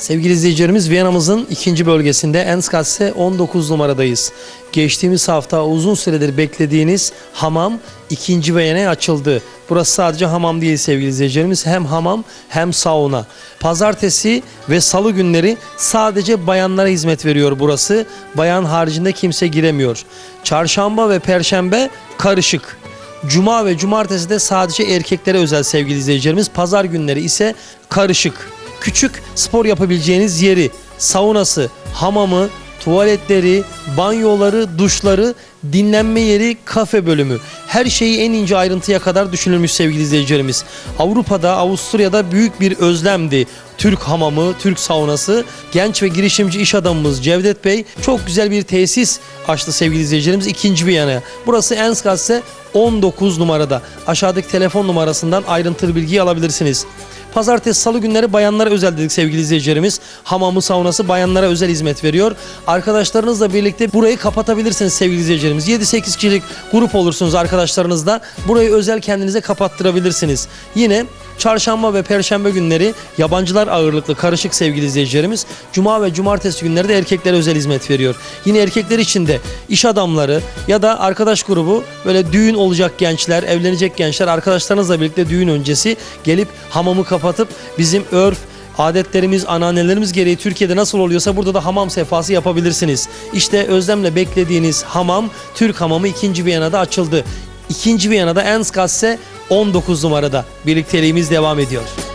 Sevgili izleyicilerimiz Viyana'mızın ikinci bölgesinde Enskasse 19 numaradayız. Geçtiğimiz hafta uzun süredir beklediğiniz hamam ikinci Viyana'ya açıldı. Burası sadece hamam değil sevgili izleyicilerimiz. Hem hamam hem sauna. Pazartesi ve salı günleri sadece bayanlara hizmet veriyor burası. Bayan haricinde kimse giremiyor. Çarşamba ve perşembe karışık. Cuma ve cumartesi de sadece erkeklere özel sevgili izleyicilerimiz. Pazar günleri ise karışık. Küçük spor yapabileceğiniz yeri, saunası, hamamı, tuvaletleri, banyoları, duşları, dinlenme yeri, kafe bölümü. Her şeyi en ince ayrıntıya kadar düşünülmüş sevgili izleyicilerimiz. Avrupa'da, Avusturya'da büyük bir özlemdi. Türk hamamı, Türk saunası. Genç ve girişimci iş adamımız Cevdet Bey çok güzel bir tesis açtı sevgili izleyicilerimiz. ikinci bir yana. Burası Enskasse 19 numarada. Aşağıdaki telefon numarasından ayrıntılı bilgiyi alabilirsiniz. Pazartesi, salı günleri bayanlara özel dedik sevgili izleyicilerimiz. Hamamı, saunası bayanlara özel hizmet veriyor. Arkadaşlarınızla birlikte burayı kapatabilirsiniz sevgili izleyicilerimiz. 7-8 kişilik grup olursunuz arkadaşlarınızla. Burayı özel kendinize kapattırabilirsiniz. Yine çarşamba ve perşembe günleri yabancılar ağırlıklı karışık sevgili izleyicilerimiz. Cuma ve cumartesi günleri de erkeklere özel hizmet veriyor. Yine erkekler için de iş adamları ya da arkadaş grubu böyle düğün olacak gençler, evlenecek gençler arkadaşlarınızla birlikte düğün öncesi gelip hamamı kapatıp bizim örf, adetlerimiz, ananelerimiz gereği Türkiye'de nasıl oluyorsa burada da hamam sefası yapabilirsiniz. İşte özlemle beklediğiniz hamam Türk Hamamı 2. Viyana'da açıldı. 2. Viyana'da Enskasse 19 numarada. Birlikteliğimiz devam ediyor.